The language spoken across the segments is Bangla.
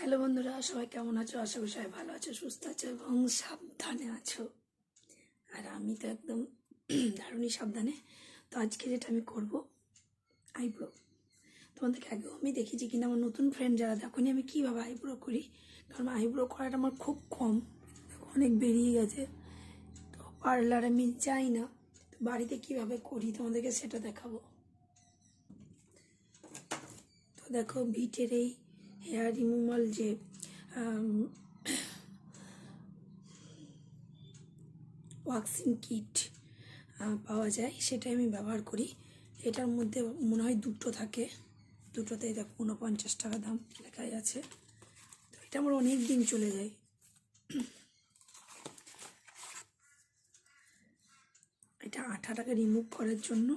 হ্যালো বন্ধুরা, সবাই কেমন আছো? আশা করি সবাই ভালো আছো, সুস্থ আছো এবং সাবধানে আছো। আর আমি তো একদম দারুণই সাবধানে। তো আজকে যেটা আমি করব, আইব্রো। তোমাদেরকে আগেও আমি দেখেছি কিন্তু আমার নতুন ফ্রেন্ড যারা, দেখনি আমি কীভাবে আইব্রো করি। কারণ আইব্রো করাটা আমার খুব কম, অনেক বেরিয়ে গেছে। তো পার্লার আমি যাই না, তো বাড়িতে কীভাবে করি তোমাদেরকে সেটা দেখাবো। তো দেখো, ভিটের এই হেয়ার রিমুভাল যে ওয়াক্সিং কিট পাওয়া যায়, সেটাই আমি ব্যবহার করি। এটার মধ্যে মনে হয় দুটো থাকে। দুটোতেই দেখো উনপঞ্চাশ টাকা দাম লেখাই আছে। তো এটা আমার অনেক দিন চলে যায়। এটা আঠাটাকে রিমুভ করার জন্য।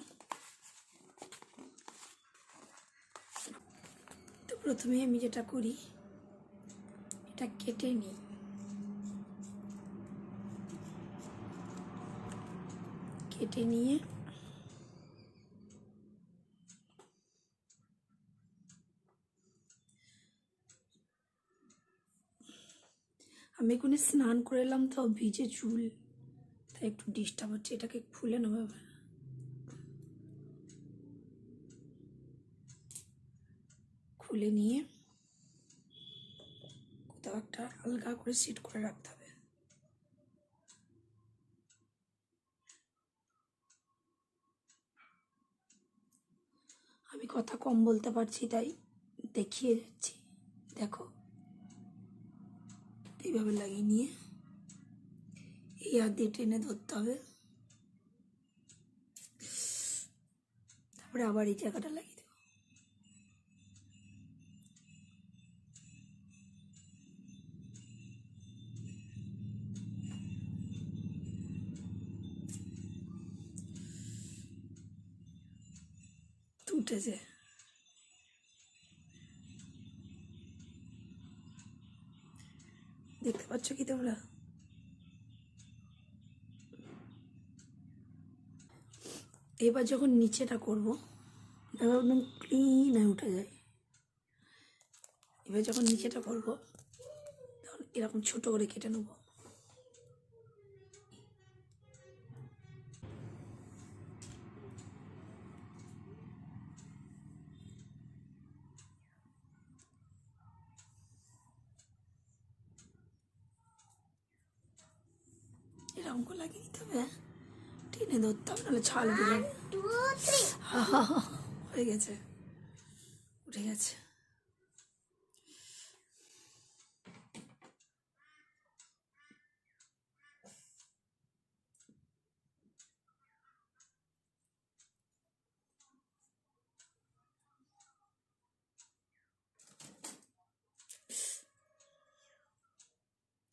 প্রথমে আমি যেটা করি, এটা কেটে নিই। কেটে নিয়ে আমি এখানে স্নান করে এলাম তো ভিজে চুল। তাই একটু ডিস্টার্ব হচ্ছে, এটাকে খুলে নেব খুলে নিয়ে কোথাও একটা আলগা করে সেট করে রাখতে হবে। আমি কথা কম বলতে পারছি, তাই দেখিয়ে যাচ্ছি। দেখো, এইভাবে লাগিয়ে নিয়ে এই হাত দিয়ে টেনে ধরতে হবে। তারপরে আবার এই জায়গাটা লাগিয়ে দেবো। উঠেছে দেখতে পাচ্ছ কি তোমরা? এবার যখন নিচেটা করব, দেখো একদম ক্লিন হয়ে উঠে যায়। এবার যখন নিচেটা করব, তখন এরকম ছোট করে কেটে নেব। করে লাগিয়ে দিতে হবে? টেনে ধরতে হবে নাহলে ছাল হা, হয়ে গেছে। উঠে গেছে।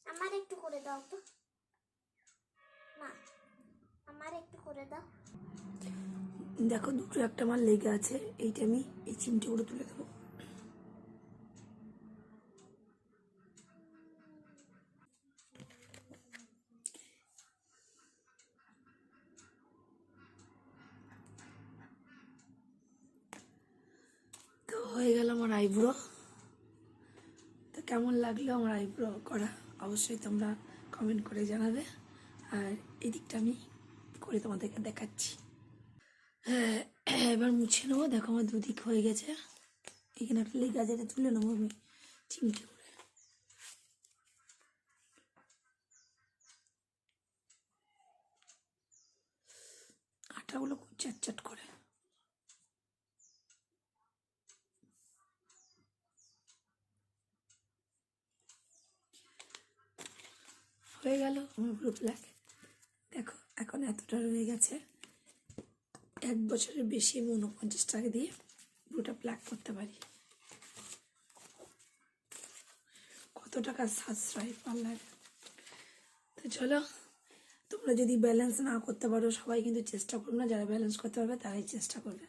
আমার একটু করে দাও তো মা আমার একটু করে দাও। দেখো, দুটো একটা আমার লেগে আছে। এইটা আমি এই চিমটি করে তুলে দেবো। তো হয়ে গেল আমার আইব্রো। তো কেমন লাগল আমার আইব্রো করা? অবশ্যই তোমরা কমেন্ট করে জানাবে। আর এদিকটা আমি করে তোমাদেরকে দেখাচ্ছি। এবার মুছে নেব। দেখো আমার দুদিক হয়ে গেছে। এখানে একটা লেগে আছে, এটা তুলে নেব আমি চিমটি করে। আটাগুলো খুব চ্যাটচ্যাট করে। হয়ে গেল আমার ব্ল্যাক দেখো এখন এতটা রয়ে গেছে। এক বছরের বেশি আমি উনপঞ্চাশ টাকা দিয়ে পুরোটা প্ল্যাক করতে পারি। কত টাকা সাশ্রয় পার্লার তো চলো, তোমরা যদি ব্যালেন্স না করতে পারো, সবাই কিন্তু চেষ্টা করবে না, যারা ব্যালেন্স করতে পারবে তারাই চেষ্টা করবে।